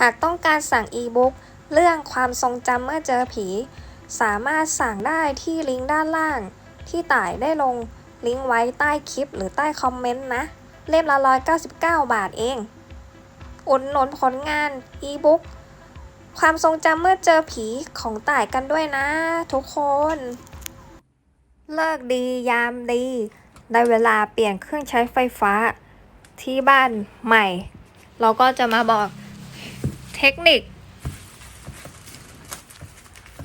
หากต้องการสั่งอีบุ๊กเรื่องความทรงจำเมื่อเจอผี สามารถสั่งได้ที่ลิงก์ด้านล่าง ที่ต่ายได้ลงลิงก์ไว้ใต้คลิปหรือใต้คอมเมนต์นะ เล่มละ 199 บาทเอง อุดหนุนผลงานอีบุ๊กความทรงจำเมื่อเจอผีของต่ายกันด้วยนะทุกคน เลิกดียามดีได้เวลาเปลี่ยนเครื่องใช้ไฟฟ้าที่บ้านใหม่ เราก็จะมาบอก เทคนิค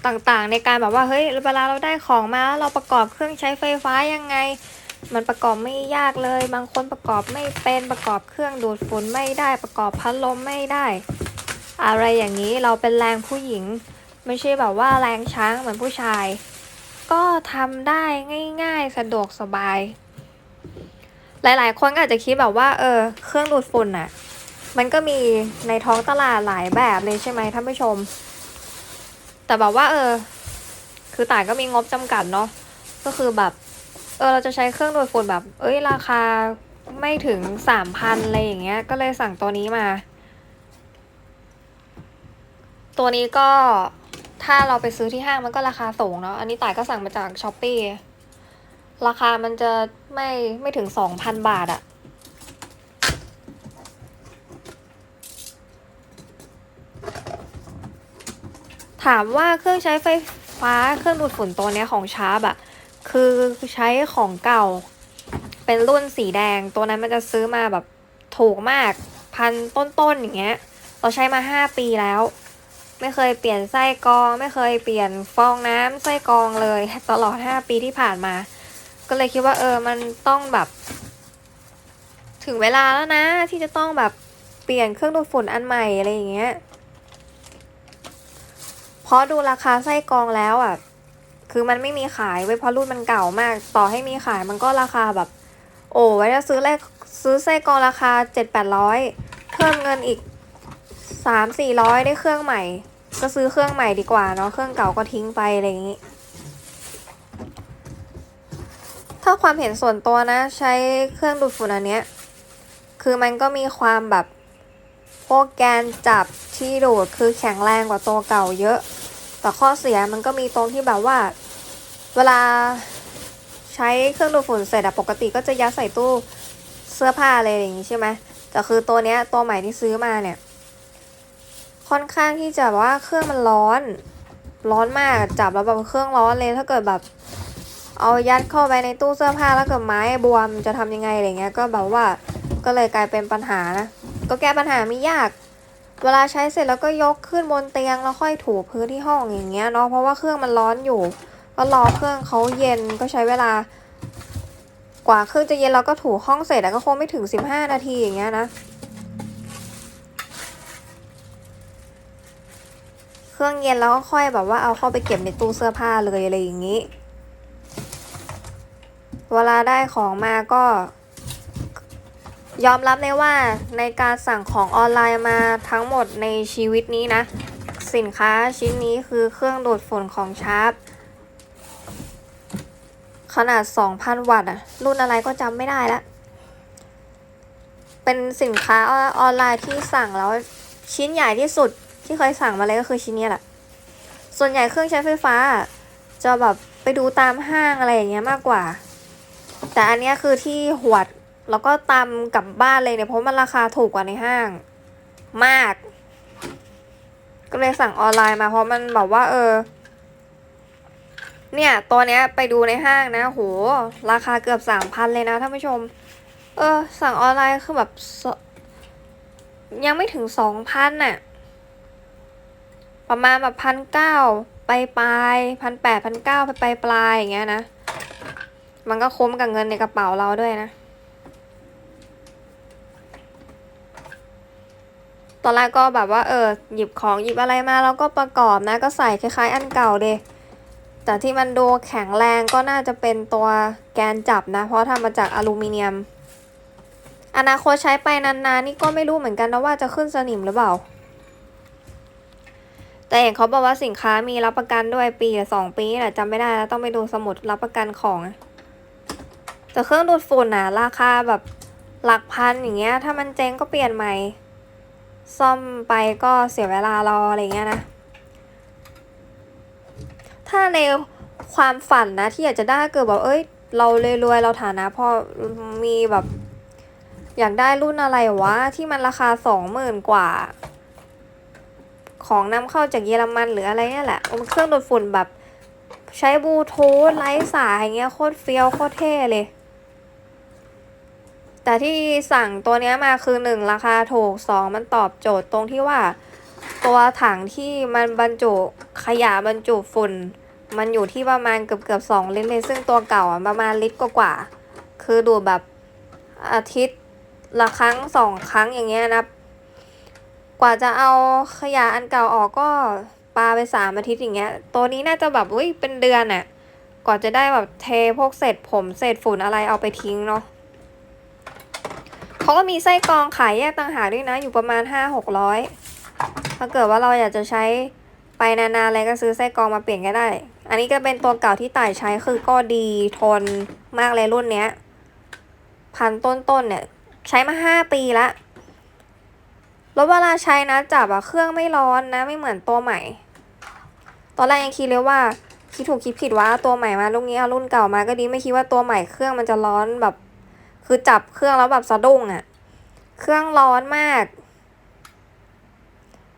ต่างๆ ในการแบบว่าเฮ้ยเวลาเราได้ของมาแล้วเราประกอบเครื่องใช้ไฟฟ้ายังไง มันประกอบไม่ยากเลย บางคนประกอบไม่เป็นประกอบเครื่องดูดฝุ่นไม่ได้ประกอบพัดลมไม่ได้ อะไรอย่างนี้เราเป็นแรงผู้หญิง ไม่ใช่แบบว่าแรงช้างเหมือนผู้ชาย ก็ทำได้ง่ายๆ สะดวกสบาย หลายๆ คนก็อาจจะคิดแบบว่าเออเครื่องดูดฝุ่นน่ะ มันก็มีในท้องตลาดหลายแบบเลยใช่ไหมท่านผู้ชม แต่แบบว่า เออ คือต่างก็มีงบจำกัดเนาะก็คือแบบ เออเราจะใช้เครื่องดูดฝุ่นแบบ เอ้ยราคาไม่ถึงสามพันอะไรอย่างเงี้ย ก็เลยสั่งตัวนี้มา ตัวนี้ก็ถ้าเราไปซื้อที่ห้างมันก็ราคาสูงเนาะ อันนี้ต่ายก็สั่งมาจากช้อปปี้ราคามันจะไม่ไม่ถึงสองพันบาทอะ ถามว่าเครื่องใช้ไฟฟ้าเครื่องดูดฝุ่นตัวเนี้ยของชาร์ปอะคือใช้ของเก่า เป็นรุ่นสีแดงตัวนั้นมันจะซื้อมาแบบถูกมากพันต้นๆอย่างเงี้ย เราใช้มาห้าปีแล้ว ไม่เคยเปลี่ยนไส้กรอง ไม่เคยเปลี่ยนฟองน้ำไส้กรองเลยตลอดห้าปีที่ผ่านมา ก็เลยคิดว่าเออมันต้องแบบ ถึงเวลาแล้วนะที่จะต้องแบบเปลี่ยนเครื่องดูดฝุ่นอันใหม่อะไรอย่างเงี้ย ราะดูราคาไส้กรองแล้วอะ คือมันไม่มีขายไว้ยเพราะรุ่นมันเก่ามาก ต่อให้มีขายมันก็ราคาแบบ โอ้ไว้จะซื้อแรกซื้อไส้กรองราคาเจ็ดแปดร้อยเพิ่มเงินอีกสามสี่ร้อยได้เครื่องใหม่ ก็ซื้อเครื่องใหม่ดีกว่าเนาะเครื่องเก่าก็ทิ้งไปอะไรอย่างงี้ ถ้าความเห็นส่วนตัวนะ ใช้เครื่องดูดฝุ่นอันเนี้ยคือมันก็มีความแบบพวกแกนจับที่ดูดคือแข็งแรงกว่าตัวเก่าเยอะ แต่ข้อเสียมันก็มีตรงที่แบบว่า เวลาใช้เครื่องดูดฝุ่นเสร็จอะปกติก็จะยัดใส่ตู้เสื้อผ้าอะไรอย่างงี้ใช่ไหมแต่คือตัวเนี้ยตัวใหม่ที่ซื้อมาเนี่ย ค่อนข้างที่จะแบบว่าเครื่องมันร้อน ร้อนมากจับแล้วแบบเครื่องร้อนเลยถ้าเกิดแบบ เอายัดเข้าไปในตู้เสื้อผ้าแล้วเกิดไม้บวมจะทำยังไงอะไรเงี้ยก็แบบว่าก็เลยกลายเป็นปัญหานะก็แก้ปัญหาไม่ยาก เวลาใช้เสร็จแล้วก็ยกขึ้นบนเตียงแล้วค่อยถูพื้นที่ห้องอย่างเงี้ยเนาะเพราะว่าเครื่องมันร้อนอยู่ ก็รอเครื่องเขาเย็นก็ใช้เวลา กว่าเครื่องจะเย็นเราก็ถูห้องเสร็จแล้วก็คงไม่ถึง 15 นาทีอย่างเงี้ยนะเครื่องเย็นแล้วก็ค่อยแบบว่าเอาเข้าไปเก็บในตู้เสื้อผ้าเลยอะไรอย่างงี้ เวลาได้ของมาก็ ยอมรับเลยว่าในการสั่งของออนไลน์มาทั้งหมดในชีวิตนี้นะ สินค้าชิ้นนี้คือเครื่องดูดฝุ่นของชาร์ปขนาด 2,000 วัตต์อะรุ่นอะไรก็จำไม่ได้ละ เป็นสินค้าออนไลน์ที่สั่งแล้วชิ้นใหญ่ที่สุดที่เคยสั่งมาเลยก็คือชิ้นนี้แหละ ส่วนใหญ่เครื่องใช้ไฟฟ้า จะแบบไปดูตามห้างอะไรอย่างเงี้ยมากกว่า แต่อันนี้คือที่หวด แล้วก็ตามกลับบ้านเลยเนี่ยเพราะมันราคาถูกกว่าในห้าง มาก ก็เลยสั่งออนไลน์มาเพราะมันแบบว่าเออ เนี่ยตัวเนี้ยไปดูในห้างนะโหราคาเกือบสามพันเลยนะท่านผู้ชม เออ สั่งออนไลน์คือแบบยังไม่ถึงสองพันน่ะ ประมาณแบบพันเก้าไปปลายพันแปดพันเก้าไปปลายปลายอย่างเงี้ยนะ มันก็คุ้มกับเงินในกระเป๋าเราด้วยนะ ตอนแรกก็แบบว่าเออหยิบของหยิบอะไรมาแล้วก็ประกอบนะก็ใส่คล้ายๆ อันเก่าเดแต่ที่มันดูแข็งแรงก็น่าจะเป็นตัวแกนจับนะ เพราะทำมาจากอลูมิเนียม อนาคตใช้ไปนานๆนี่ก็ไม่รู้เหมือนกันนะว่าจะขึ้นสนิมหรือเปล่า แต่เห็นเขาบอกว่าสินค้ามีรับประกันด้วยปีหรือสองปีแหละจำไม่ได้แล้วต้องไปดูสมุดรับประกันของแต่เครื่องดูดฝุ่นน่ะราคาแบบหลักพันอย่างเงี้ยถ้ามันเจ๊งก็เปลี่ยนใหม่ ซ่อมไปก็เสียเวลารออะไรเงี้ยนะ ถ้าในความฝันนะที่อยากจะได้เกิดแบบเอ้ย เราเลยรวยๆเราฐานะพอมีแบบ อยากได้รุ่นอะไรวะ ที่มันราคาสองหมื่นกว่า ของนำเข้าจากเยอรมันหรืออะไรเนี่ยแหละมันเครื่องดูดฝุ่นแบบใช้บลูทูธไร้สายอย่างเงี้ยโคตรเฟี้ยวโคตรเท่เลย แต่ที่สั่งตัวนี้มาคือหนึ่งราคาถูกสองมันตอบโจทย์ตรงที่ว่า ตัวถังที่มันบรรจุขยะบรรจุฝุ่น มันอยู่ที่ประมาณเกือบเกือบสองลิตรเลยซึ่งตัวเก่าอะประมาณลิตรกว่าๆคือดูดแบบอาทิตย์ละครั้งสองครั้งอย่างเงี้ยนะกว่าจะเอาขยะอันเก่าออกก็ปาไปสามอาทิตย์อย่างเงี้ย ตัวนี้น่าจะแบบอุ้ยเป็นเดือนอะกว่าจะได้แบบเทพวกเศษผมเศษฝุ่นอะไรเอาไปทิ้งเนาะ เขาก็มีไส้กรองขายแยกต่างหากด้วยนะ อยู่ประมาณห้าหกร้อยถ้าเกิดว่าเราอยากจะใช้ไปนานๆอะไรก็ซื้อไส้กรองมาเปลี่ยนก็ได้ อันนี้ก็เป็นตัวเก่าที่ต่ายใช้คือก็ดีทนมากเลยรุ่นเนี้ย พันต้นๆเนี่ย ใช้มาห้าปีละแล้วเวลาใช้นะจับอะเครื่องไม่ร้อนนะไม่เหมือนตัวใหม่ ตอนแรกยังคิดเลยว่าคิดถูกคิดผิดว่าเอาตัวใหม่มาลูกนี้เอารุ่นเก่ามาก็ดีไม่คิดว่าตัวใหม่เครื่องมันจะร้อนแบบ คือจับเครื่องแล้วแบบสะดุ้งอะเครื่องร้อนมาก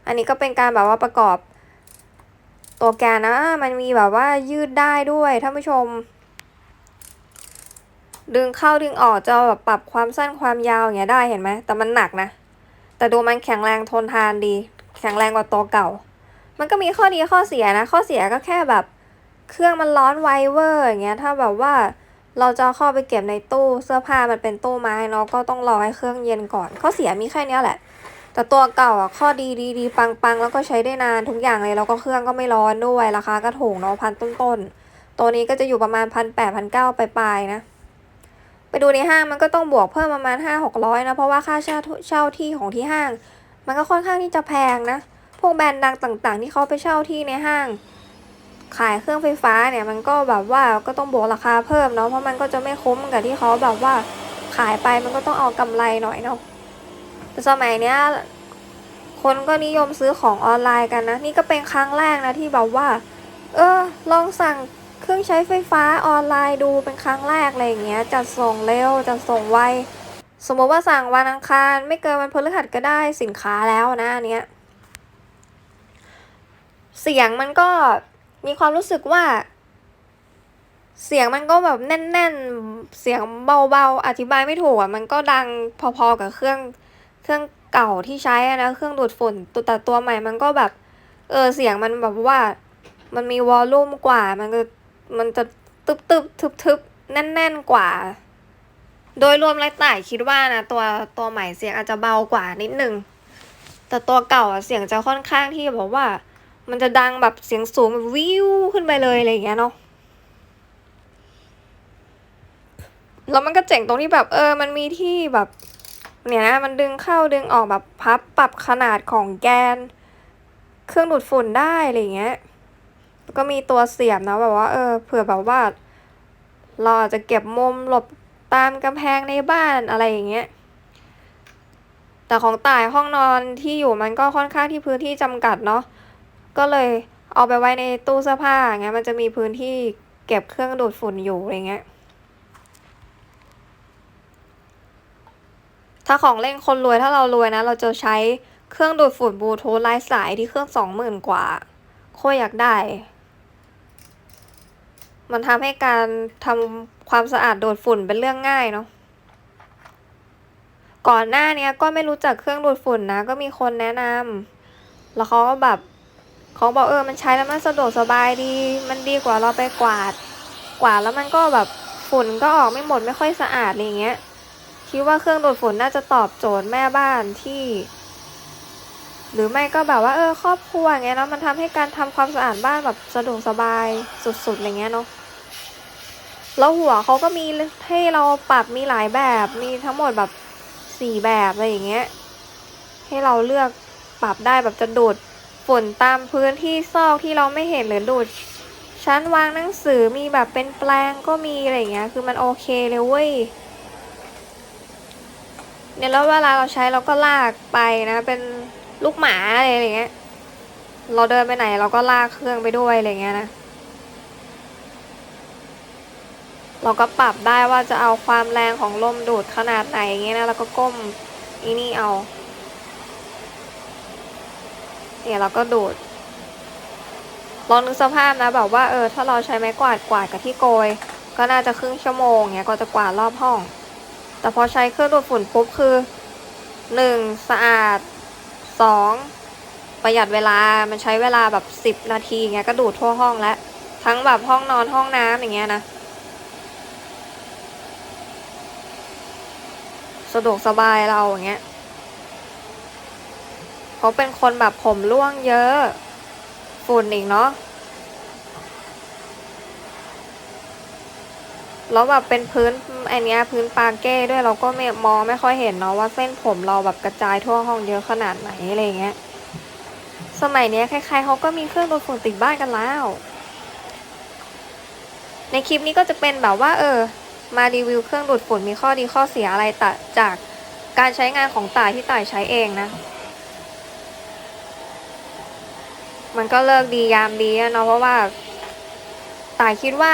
อันนี้ก็เป็นการแบบว่าประกอบ ตัวแกนนะ มันมีแบบว่ายืดได้ด้วยท่านผู้ชม ดึงเข้าดึงออกจะแบบปรับความสั้นความยาวอย่างเงี้ยได้เห็นไหม แต่มันหนักนะ แต่ดูมันแข็งแรงทนทานดี แข็งแรงกว่าตัวเก่า มันก็มีข้อดีข้อเสียนะ ข้อเสียก็แค่แบบ เครื่องมันร้อนไวเวอร์อย่างเงี้ย ถ้าแบบว่า เราจะเข้าไปเก็บในตู้เสื้อผ้ามันเป็นตู้ไม้เนาะก็ต้องรอให้เครื่องเย็นก่อนข้อเสียมีแค่นี้แหละ แต่ตัวเก่าอะข้อดีดีดีปังปังแล้วก็ใช้ได้นานทุกอย่างเลยแล้วก็เครื่องก็ไม่ร้อนด้วยราคาก็ถูกเนาะพันต้นๆตัวนี้ก็จะอยู่ประมาณพันแปดพันเก้าปลายๆนะ ไปดูในห้างมันก็ต้องบวกเพิ่มประมาณห้าหกร้อยนะเพราะว่าค่าเช่าเช่าที่ของที่ห้าง มันก็ค่อนข้างที่จะแพงนะพวกแบรนด์ดังต่าง ๆ ที่เขาไปเช่าที่ในห้าง ขายเครื่องไฟฟ้าเนี่ยมันก็แบบว่าก็ต้องบวกราคาเพิ่มเนาะเพราะมันก็จะไม่คุ้มกับที่เขาแบบว่าขายไปมันก็ต้องเอากำไรหน่อยเนาะแต่สมัยเนี้ยคนก็นิยมซื้อของออนไลน์กันนะ นี่ก็เป็นครั้งแรกนะที่แบบว่า เออ ลองสั่งเครื่องใช้ไฟฟ้าออนไลน์ดูเป็นครั้งแรกอะไรอย่างเงี้ยจัดส่งเร็วจัดส่งไวสมมติว่าสั่งวันอังคารไม่เกินวันพฤหัสก็ได้สินค้าแล้วนะอันเนี้ยเสียงมันก็ มีความรู้สึกว่า เสียงมันก็แบบแน่นๆ เสียงเบาๆ อธิบายไม่ถูกอะ มันก็ดังพอๆกับเครื่องเครื่องเก่าที่ใช้อะนะ เครื่องดูดฝุ่นตัวแต่ตัวใหม่มันก็แบบ เออเสียงมันแบบว่า มันมีวอลลุ่มกว่า มันก็มันจะตึบตึบทึบทึบแน่น ๆ กว่า โดยรวมแล้วต่ายคิดว่านะตัวตัวใหม่เสียงอาจจะเบากว่านิดนึง แต่ตัวเก่าอะเสียงจะค่อนข้างที่แบบว่า มันจะดังแบบเสียงสูงแบบวิวขึ้นไปเลยอะไรอย่างเงี้ยเนาะแล้วมันก็เจ๋งตรงที่แบบเออ มันมีที่แบบเนี่ยนะมันดึงเข้าดึงออกแบบพับปรับขนาดของแกน เครื่องดูดฝุ่นได้อะไรอย่างเงี้ยแล้วก็มีตัวเสียบนะแบบว่าเออเผื่อแบบว่า เราอาจจะเก็บมุมหลบตามกำแพงในบ้านอะไรอย่างเงี้ยแต่ของต่ายห้องนอนที่อยู่มันก็ค่อนข้างที่พื้นที่จำกัดเนาะ ก็เลยเอาไปไว้ในตู้เสื้อผ้าอย่างเงี้ยมันจะมีพื้นที่เก็บเครื่องดูดฝุ่นอยู่อะไรเงี้ย ถ้าของเล่นคนรวยถ้าเรารวยนะ เราจะใช้เครื่องดูดฝุ่นบลูทูธไร้สายที่เครื่องสองหมื่นกว่า โคตรอยากได้ มันทำให้การทำความสะอาดดูดฝุ่นเป็นเรื่องง่ายเนาะก่อนหน้าเนี้ยก็ไม่รู้จักเครื่องดูดฝุ่นนะ ก็มีคนแนะนำแล้วเขาก็แบบ เขาบอกเออมันใช้แล้วมันสะดวกสบายดี มันดีกว่าเราไปกวาด กวาดแล้วมันก็แบบฝุ่นก็ออกไม่หมดไม่ค่อยสะอาดอะไรเงี้ย คิดว่าเครื่องดูดฝุ่นน่าจะตอบโจทย์แม่บ้านที่ หรือไม่ก็แบบว่าเออครอบครัวอย่างเงี้ยเนาะมันทำให้การทำความสะอาดบ้านแบบสะดวกสบายสุดๆอะไรเงี้ยเนาะแล้วหัวเขาก็มีให้เราปรับมีหลายแบบมีทั้งหมดแบบสี่แบบอะไรอย่างเงี้ย ให้เราเลือกปรับได้แบบจะดูด ฝุ่นตามพื้นที่ซอกที่เราไม่เห็นหรือดูดชั้นวางหนังสือมีแบบเป็นแปลงก็มีอะไรอย่างเงี้ย คือมันโอเคเลยเว้ยเนี่ยแล้วเวลาเราใช้เราก็ลากไปนะ เป็นลูกหมาอะไรอย่างเงี้ย เราเดินไปไหนเราก็ลากเครื่องไปด้วยอะไรเงี้ยนะเราก็ปรับได้ว่าจะเอาความแรงของลมดูดขนาดไหนอย่างเงี้ยนะแล้วก็ก้มอีนี่เอา เนี่ยเราก็ดูดลองนึกสภาพนะแบบว่าเออถ้าเราใช้ไม้กวาดกวาดกับที่โกย ก็น่าจะครึ่งชั่วโมงเงี้ยก็จะกวาดรอบห้อง แต่พอใช้เครื่องดูดฝุ่นปุ๊บคือหนึ่งสะอาดสองประหยัดเวลา มันใช้เวลาแบบสิบนาทีเงี้ยก็ดูดทั่วห้องแล้ว ทั้งแบบห้องนอนห้องน้ำอย่างเงี้ยนะ สะดวกสบายเราอย่างเงี้ย เขาเป็นคนแบบผมร่วงเยอะ ฝุ่นอีกเนาะแล้วแบบเป็นพื้นอันเนี้ยพื้นปาเก้ด้วยเราก็ไม่มองไม่ค่อยเห็นเนาะว่าเส้นผมเราแบบกระจายทั่วห้องเยอะขนาดไหนอะไรเงี้ย สมัยเนี้ยใครๆเขาก็มีเครื่องดูดฝุ่นติดบ้านกันแล้ว ในคลิปนี้ก็จะเป็นแบบว่า เออ มารีวิวเครื่องดูดฝุ่นมีข้อดีข้อเสียอะไรตะจากการใช้งานของต่ายที่ต่ายใช้เองนะ มันก็เลิกดียามดีอะเนาะเพราะว่าต่ายคิดว่า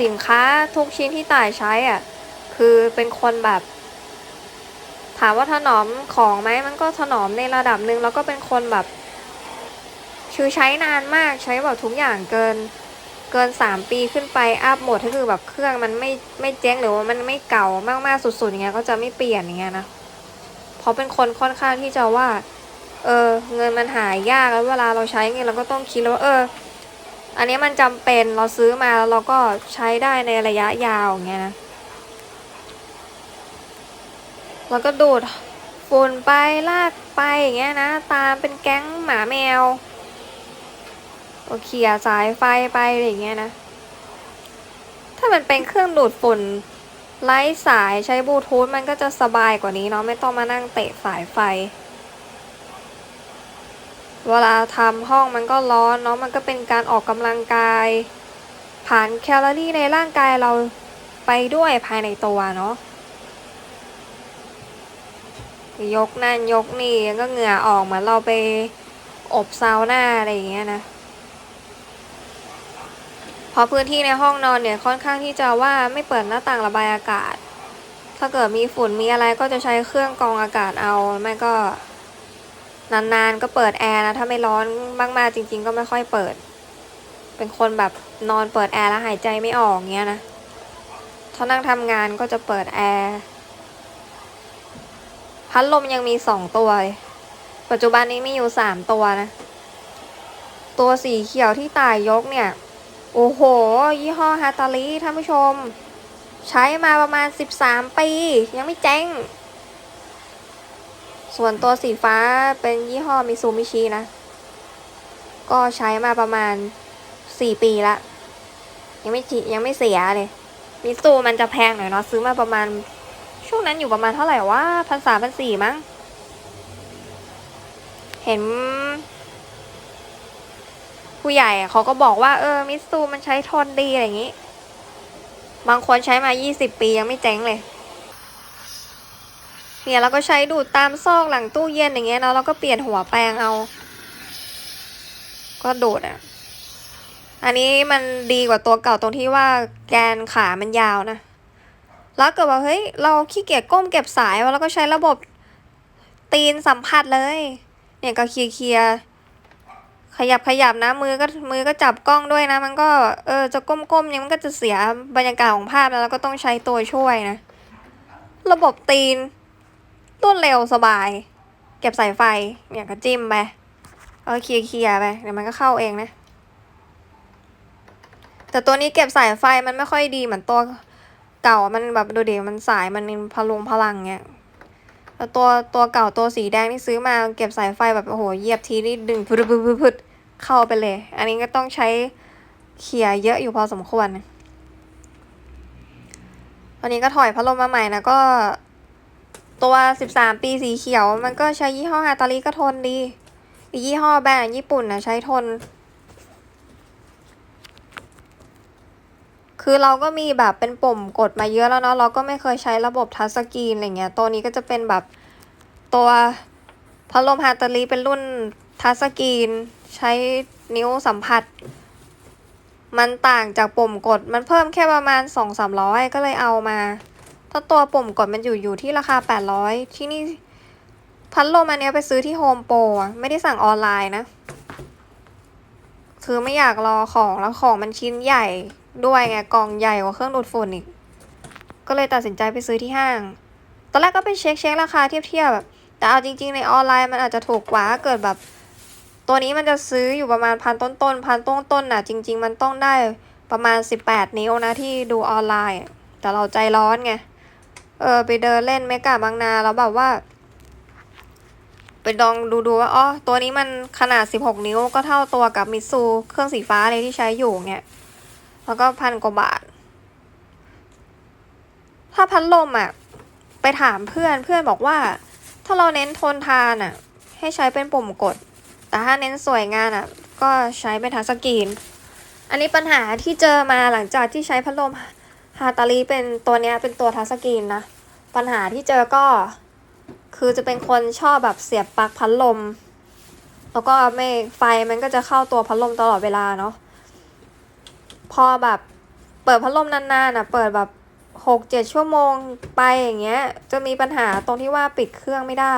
สินค้าทุกชิ้นที่ต่ายใช้อะคือเป็นคนแบบ ถามว่าถนอมของไหมมันก็ถนอมในระดับหนึ่งแล้วก็เป็นคนแบบคือใช้นานมากใช้แบบทุกอย่างเกินเกินสามปีขึ้นไปอัพหมดก็คือแบบเครื่องมันไม่ไม่เจ๊งหรือว่ามันไม่เก่ามากๆสุดๆอย่างเงี้ยก็จะไม่เปลี่ยนอย่างเงี้ยนะเพราะเป็นคนค่อนข้างที่จะว่า เออเงินมันหายยากแล้วเวลาเราใช้เงินเราก็ต้องคิดแล้วว่าเออ อันนี้มันจำเป็นเราซื้อมาแล้วเราก็ใช้ได้ในระยะยาวอย่างเงี้ยนะแล้วก็ดูดฝุ่นไปลากไปอย่างเงี้ยนะ ตามเป็นแก๊งหมาแมวโอเคลียสายไฟไปอะไรอย่างเงี้ยนะ ถ้ามันเป็นเครื่องดูดฝุ่นไร้สายใช้บลูทูธมันก็จะสบายกว่านี้เนาะไม่ต้องมานั่งเตะสายไฟ เวลาทำห้องมันก็ร้อนเนาะมันก็เป็นการออกกำลังกาย ผ่านแคลอรี่ในร่างกายเราไปด้วยภายในตัวเนาะยกนั่นยกนี่ก็เหงื่อออกเหมือนเราไปอบซาวน่าอะไรอย่างเงี้ยนะพราะพื้นที่ในห้องนอนเนี่ยค่อนข้างที่จะว่าไม่เปิดหน้าต่างระบายอากาศ ถ้าเกิดมีฝุ่นมีอะไรก็จะใช้เครื่องกรองอากาศเอาไม่ก็ นานๆก็เปิดแอร์นะถ้าไม่ร้อนมากๆจริง ๆ ก็ไม่ค่อยเปิด เป็นคนแบบนอนเปิดแอร์แล้วหายใจไม่ออกเงี้ยนะถ้านั่งทำงานก็จะเปิดแอร์พัดลมยังมีสองตัวปัจจุบันนี้มีอยู่สามตัวนะ ตัวสีเขียวที่ตายยกเนี่ย โอ้โห ยี่ห้อฮาตาลีท่านผู้ชม ใช้มาประมาณสิบสามปี ยังไม่เจ๊ง ส่วนตัวสีฟ้าเป็นยี่ห้อมิซูมิชินะ ก็ใช้มาประมาณสี่ปีละ ยังไม่ยังไม่เสียเลยมิซูมันจะแพงหน่อยเนาะซื้อมาประมาณ ช่วงนั้นอยู่ประมาณเท่าไหร่วะพันสามพันสี่มั้ง เห็น ผู้ใหญ่เขาก็บอกว่า เออ มิซูมันใช้ทนดีอะไรอย่างงี้ บางคนใช้มายี่สิบปียังไม่เจ๊งเลย เนี่ยเราก็ใช้ดูดตามซอกหลังตู้เย็นอย่างเงี้ยเนาะแล้วก็เปลี่ยนหัวแปรงเอา ก็ดูดอะ อันนี้มันดีกว่าตัวเก่าตรงที่ว่าแกนขามันยาวนะ แล้วเกิดว่าเฮ้ยเราขี้เกียจก้มเก็บสายแล้วก็ใช้ระบบตีนสัมผัสเลย เนี่ยก็เคลียร์เคลียร์ขยับขยับนะมือก็มือก็จับกล้องด้วยนะ มันก็เออจะก้มๆยังมันก็จะเสียบรรยากาศของภาพแล้วแล้วก็ต้องใช้ตัวช่วยนะ ระบบตีน รวดเร็วสบาย เก็บสายไฟเนี่ยก็จิ้มไปเอาเคลียร์เคลียร์ไปเดี๋ยวมันก็เข้าเองนะ แต่ตัวนี้เก็บสายไฟมันไม่ค่อยดีเหมือนตัวเก่ามันแบบดูเดี๋ยวมันสายมันพลุงพลังเงี้ยแล้วตัวตัวเก่าตัวสีแดงที่ซื้อมาเก็บสายไฟแบบโอ้โหเหยียบทีนี่ดึงพึดพึดพึดพึดเข้าไปเลย อันนี้ก็ต้องใช้เขี่ยเยอะอยู่พอสมควร ตอนนี้ก็ถอยพัดลมมาใหม่นะก็ ตัว 13 ปีสีเขียว มันก็ใช้ยี่ห้อฮาตาลีก็ทนดี ยี่ห้อแบรนด์ญี่ปุ่นนะใช้ทน คือเราก็มีแบบเป็นปุ่มกดมาเยอะแล้วเนาะ เราก็ไม่เคยใช้ระบบทัชสกรีนอะไรเงี้ย ตัวนี้ก็จะเป็นแบบตัวพัดลมฮาตาลีเป็นรุ่นทัชสกรีน ใช้นิ้วสัมผัส มันต่างจากปุ่มกด มันเพิ่มแค่ประมาณสองสามร้อยก็เลยเอามา ถ้าตัวปุ่มกดมันอยู่อยู่ที่ราคาแปดร้อยที่นี่พัดลมอันเนี้ยไปซื้อที่โฮมโปรไม่ได้สั่งออนไลน์นะ คือไม่อยากรอของแล้วของมันชิ้นใหญ่ด้วยไงกล่องใหญ่กว่าเครื่องดูดฝุ่นอีก ก็เลยตัดสินใจไปซื้อที่ห้าง ตอนแรกก็ไปเช็คเช็คราคาเทียบเทียบแบบแต่เอาจริง ๆ ในออนไลน์มันอาจจะถูกกว่าเกิดแบบ ตัวนี้มันจะซื้ออยู่ประมาณพันต้นต้นๆพันต้นต้นๆน่ะ จริง ๆ มันต้องได้ประมาณสิบแปดนิ้วนะที่ดูออนไลน์ แต่เราใจร้อนไง เออไปเดินเล่นเมกาบางนาแล้วแบบว่า ไปลองดูดูว่าอ๋อตัวนี้มันขนาด 16 นิ้วก็เท่าตัวกับมิซูเครื่องสีฟ้าเลยที่ใช้อยู่เนี่ย แล้วก็พันกว่าบาท ถ้าพัดลมอะ ไปถามเพื่อนเพื่อนบอกว่า ถ้าเราเน้นทนทานอะ ให้ใช้เป็นปุ่มกด แต่ถ้าเน้นสวยงานอะ ก็ใช้เป็นทัชสกรีนอันนี้ปัญหาที่เจอมาหลังจากที่ใช้พัดลม ฮาตาลีเป็นตัวเนี้ยเป็นตัวทัสกรีนนะ ปัญหาที่เจอก็คือจะเป็นคนชอบแบบเสียบปลั๊กพัดลม แล้วก็ไม่ไฟมันก็จะเข้าตัวพัดลมตลอดเวลาเนาะพอแบบเปิดพัดลมนานๆอะเปิดแบบหกเจ็ดชั่วโมงไปอย่างเงี้ย จะมีปัญหาตรงที่ว่าปิดเครื่องไม่ได้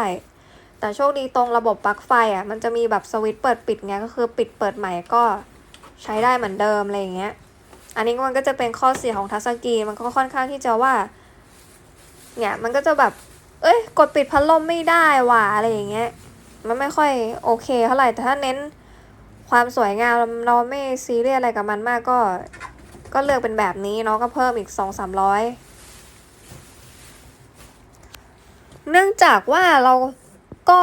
แต่โชคดีตรงระบบปลั๊กไฟอะมันจะมีแบบสวิตช์เปิดปิดไงก็คือปิดเปิดใหม่ก็ใช้ได้เหมือนเดิมอะไรอย่างเงี้ย อันนี้มันก็จะเป็นข้อเสียของทัชสกรีนมันก็ค่อนข้างที่จะว่า เนี่ยมันก็จะแบบ เอ้ย กดปิดพัดลมไม่ได้ว่ะอะไรอย่างเงี้ย มันไม่ค่อยโอเคเท่าไหร่ แต่ถ้าเน้นความสวยงามเราไม่ซีเรียสอะไรกับมันมากก็ ก็เลือกเป็นแบบนี้เนาะก็เพิ่มอีกสองสามร้อยเนื่องจากว่าเราก็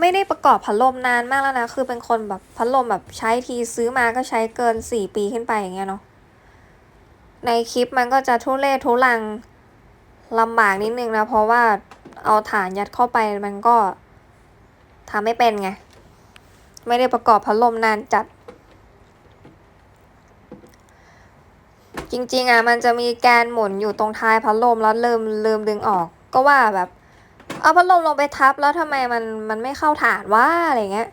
ไม่ได้ประกอบพัดลมนานมากแล้วนะ คือเป็นคนแบบพัดลมแบบใช้ทีซื้อมาก็ใช้เกินสี่ปีขึ้นไปอย่างเงี้ยเนาะ ในคลิปมันก็จะทุเรศทุลังลำบากนิดนึงนะ เพราะว่าเอาฐานยัดเข้าไปมันก็ทำไม่เป็นไง ไม่ได้ประกอบพัดลมนานจัด จริงๆอะมันจะมีแกนหมุนอยู่ตรงท้ายพัดลมแล้วลืมลืมดึงออก ก็ว่าแบบ เอาพัดลมลงไปทับแล้วทำไมมันมันไม่เข้าฐานว่าอะไรเงี้ย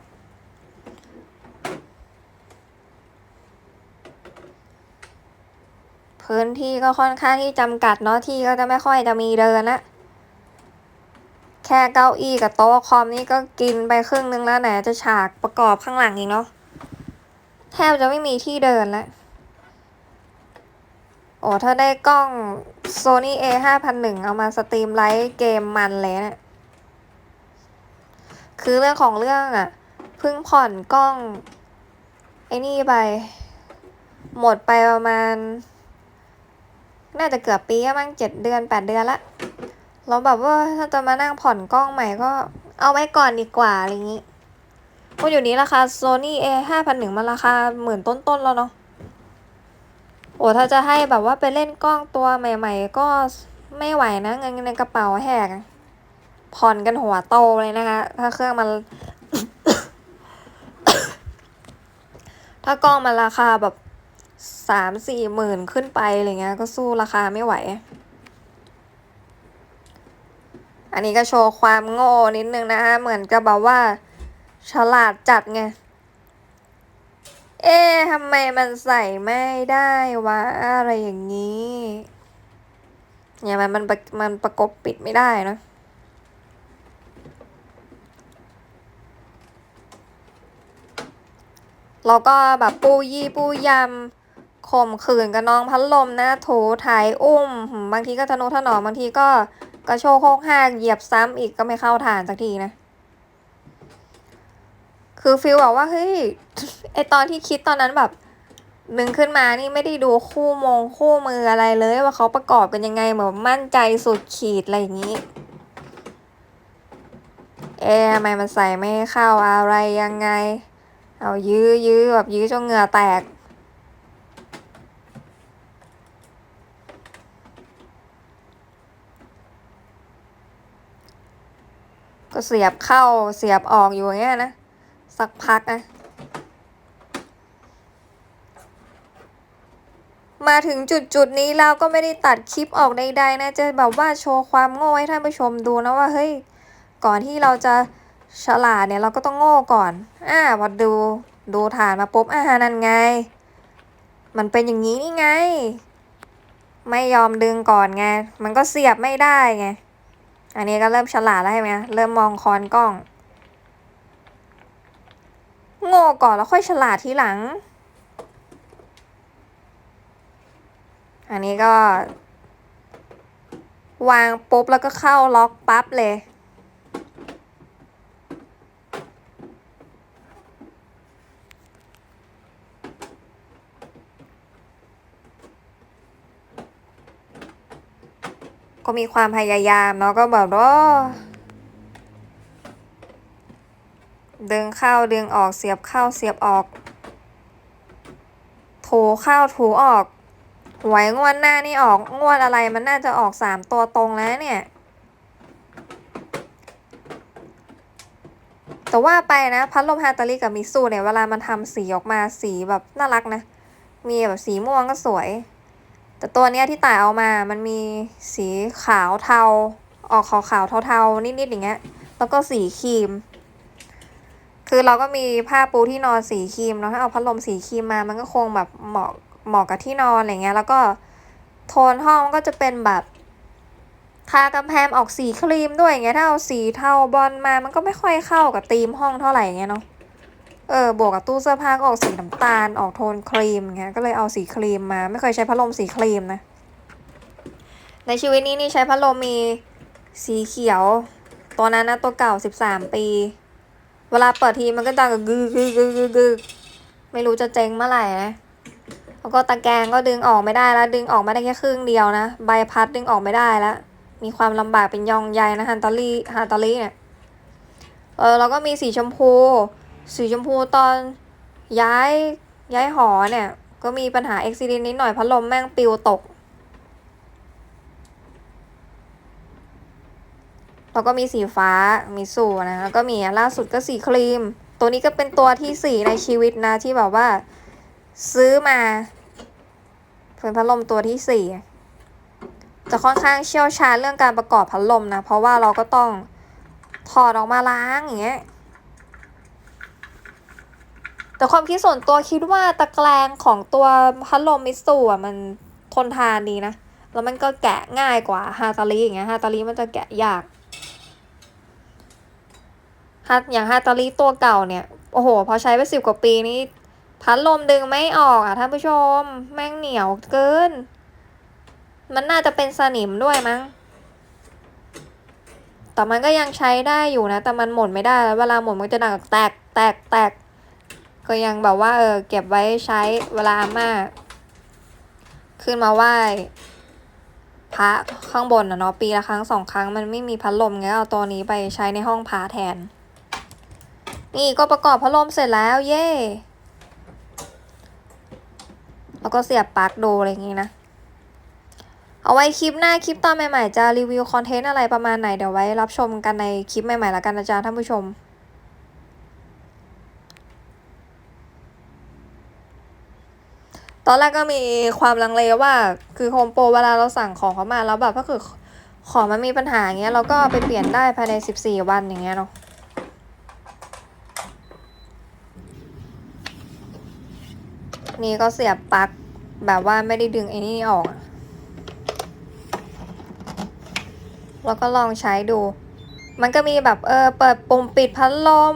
พื้นที่ก็ค่อนข้างที่จำกัดเนาะที่ก็จะไม่ค่อยจะมีเดินละแค่เก้าอี้กับโต๊ะคอมนี่ก็กินไปครึ่งนึงแล้วไหนจะฉากประกอบข้างหลังอีกเนาะแทบจะไม่มีที่เดินแล้วโอ้ถ้าได้กล้อง Sony A 5 0 0เอามาสตรีมไลท์เกมมันเลยเนะี่ย คือเรื่องของเรื่องอะเพิ่งผ่อนกล้อง ไอ้นี่ไป หมดไปประมาณ น่าจะเกือบปีมั้งเจ็ดเดือนแปดเดือนละเราแบบว่าถ้าจะมานั่งผ่อนกล้องใหม่ก็เอาไว้ก่อนดีกว่าอะไรอย่างงี้พราะอยู่นี้ราคา Sony A ห้าพันหนึ่งมันราคาหมื่นต้นๆแล้วเนาะโอ้ถ้าจะให้แบบว่าไปเล่นกล้องตัวใหม่ ๆ ก็ไม่ไหวนะเงินในกระเป๋าแหก ผ่อนกันหัวโตเลยนะคะ ถ้าเครื่องมัน ถ้ากล้องมันราคาแบบสามสี่หมื่นขึ้นไปอะไรเงี้ย ก็สู้ราคาไม่ไหว อันนี้ก็โชว์ความโง่นิดนึงนะคะเหมือนกับแบบว่า ฉลาดจัดไง เอ๊ะทำไมมันใส่ไม่ได้วะ อะไรอย่างนี้ เนี่ยมันมันประมันประกบปิดไม่ได้เนะ เราก็แบบปูยี่ปูยำข่มขืนกับน้องพัดลมนะโถถ่ายอุ้ม บางทีก็ทะนุถนอมบางทีก็กระโชกโคกห้ากเหยียบซ้ำอีกก็ไม่เข้าฐานสักทีนะ คือฟิลบอกว่าเฮ้ยไอตอนที่คิดตอนนั้นแบบนึงขึ้นมานี่ไม่ได้ดูคู่มงคู่มืออะไรเลย ว่าเขาประกอบกันยังไงเหมือนมั่นใจสุดขีดอะไรอย่างนี้ เอ๊ะทำไมมันใส่ไม่เข้าอะไรยังไง เอายื้อยื้อแบบยื้อจนเหงื่อแตก ก็เสียบเข้าเสียบออกอยู่อย่างเงี้ยนะ สักพักนะมาถึงจุดจุดนี้แล้วก็ไม่ได้ตัดคลิปออกใดๆนะ จะแบบว่าโชว์ความโง่ให้ท่านผู้ชมดูนะว่าเฮ้ย ก่อนที่เราจะ ฉลาดเนี่ยเราก็ต้องโง่ก่อน อ่าพอดูดูฐานมาปุ๊บอ่านั่นไง มันเป็นอย่างนี้นี่ไง ไม่ยอมดึงก่อนไง มันก็เสียบไม่ได้ไง อันนี้ก็เริ่มฉลาดแล้วใช่ไหมเริ่มมองคอนกล้อง โง่ก่อนแล้วค่อยฉลาดทีหลัง อันนี้ก็ วางปุ๊บแล้วก็เข้าล็อกปั๊บเลย ก็มีความพยายามเนาะก็แบบว่าดึงเข้าดึงออกเสียบเข้าเสียบออกถูเข้าถูออก หวยงวดหน้านี่ออกงวดอะไรมันน่าจะออกสามตัวตรงแล้วเนี่ย แต่ว่าไปนะพัดลมฮาตาลิกับมิสูเนี่ยเวลามันทำสีออกมาสีแบบน่ารักนะ มีแบบสีม่วงก็สวย แต่ตัวเนี้ยที่ต่ายเอามามันมีสีขาวเทา ออกขาวขาวเทาๆนิดๆอย่างเงี้ย แล้วก็สีครีม คือเราก็มีผ้าปูที่นอนสีครีมเนาะถ้าเอาพัดลมสีครีมมา มันก็คงแบบเหมาะเหมาะกับที่นอนอะไรเงี้ย แล้วก็โทนห้องก็จะเป็นแบบทากำแพงออกสีครีมด้วยอย่างเงี้ย ถ้าเอาสีเทาบอลมา มันก็ไม่ค่อยเข้ากับธีมห้องเท่าไหร่เงี้ยเนาะ เออบวกกับตู้เสื้อผ้าก็ออกสีน้ำตาลออกโทนครีมเงี้ยก็เลยเอาสีครีมมา ไม่เคยใช้พัดลมสีครีมนะ ในชีวิตนี้นี่ใช้พัดลมมีสีเขียว ตัวนั้นนะตัวเก่าสิบสามปี เวลาเปิดทีมันก็ดังกับกึกกึกกึกกึกกึกไม่รู้จะเจ๊งเมื่อไหร่นะแล้วก็ตะแกรงก็ดึงออกไม่ได้แล้ว ดึงออกมาได้แค่ครึ่งเดียวนะ ใบพัดดึงออกไม่ได้แล้ว มีความลำบากเป็นยองใยนะฮันตาลีฮันตาลีเนี่ยเออแล้วก็มีสีชมพู สีชมพูตอนย้ายย้ายหอเนี่ย ก็มีปัญหาเอุบิเหตุนิดหน่อยพัดลมแม่งปิวตก แล้วก็มีสีฟ้ามีสูนะแล้วก็มีล่าสุดก็สีครีม ตัวนี้ก็เป็นตัวที่สี่ในชีวิตนะ ที่แบบว่า ซื้อมาเป็นพัดลมตัวที่สี่จะค่อนข้างเชี่ยวชาญเรื่องการประกอบพัดลมนะ เพราะว่าเราก็ต้องถอดออกมาล้างอย่างเงี้ย แต่ความคิดส่วนตัวคิดว่าตะแกรงของตัวพัดลมมิตซูอะมันทนทานดีนะ แล้วมันก็แกะง่ายกว่าฮาตาลีอย่างเงี้ยฮาตาลีมันจะแกะยากฮาอย่างฮาตาลีตัวเก่าเนี่ย โอ้โห พอใช้ไปสิบกว่าปีนี้ พัดลมดึงไม่ออกอะท่านผู้ชม แม่งเหนียวเกิน มันน่าจะเป็นสนิมด้วยมั้ง แต่มันก็ยังใช้ได้อยู่นะ แต่มันหมุนไม่ได้แล้วเวลาหมุนมันจะดังแตกแตกแตก ก็ยังแบบว่าเออเก็บไว้ใช้เวลาอาม่าขึ้นมาไหว้พระข้างบนนะเนาะปีละครั้งสองครั้งมันไม่มีพัดลมไงเอาตัวนี้ไปใช้ในห้องพระแทน นี่ก็ประกอบพัดลมเสร็จแล้วเย่แล้วก็เสียบปลั๊กดูอะไรอย่างงี้นะ เอาไว้คลิปหน้าคลิปตอนใหม่ๆ จะรีวิวคอนเทนต์อะไรประมาณไหน เดี๋ยวไว้รับชมกันในคลิปใหม่ๆแล้วกันนะจ๊ะท่านผู้ชม ตอนแรกก็มีความลังเลว่า คือโฮมโปรเวลาเราสั่งของเขามาแล้วแบบถ้าคือของมันมีปัญหาอย่างเงี้ยเราก็ไปเปลี่ยนได้ภายในสิบสี่วันอย่างเงี้ยเนาะนี่ก็เสียบปลั๊กแบบว่าไม่ได้ดึงไอ้นี่ออก แล้วก็ลองใช้ดู มันก็มีแบบเออเปิดปุ่มปิดพัดลม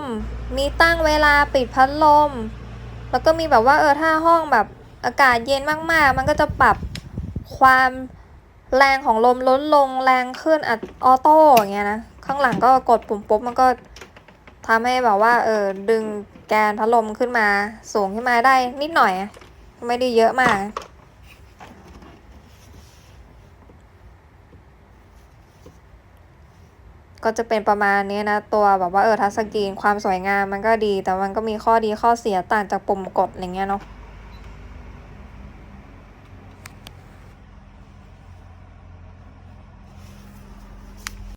มีตั้งเวลาปิดพัดลม แล้วก็มีแบบว่าเออถ้าห้องแบบ อากาศเย็นมากๆ มันก็จะปรับความแรงของลมลดลงแรงขึ้นอัดออโต้อย่างเงี้ยนะข้างหลังก็กดปุ่มปุ๊บมันก็ทำให้แบบว่าเออดึงแกนพัดลมขึ้นมาสูงขึ้นมาได้นิดหน่อย ไม่ได้เยอะมาก ก็จะเป็นประมาณนี้นะ ตัวแบบว่าเออทัชสกรีนความสวยงามมันก็ดี แต่มันก็มีข้อดีข้อเสียต่างจากปุ่มกดอะไรเงี้ยเนาะ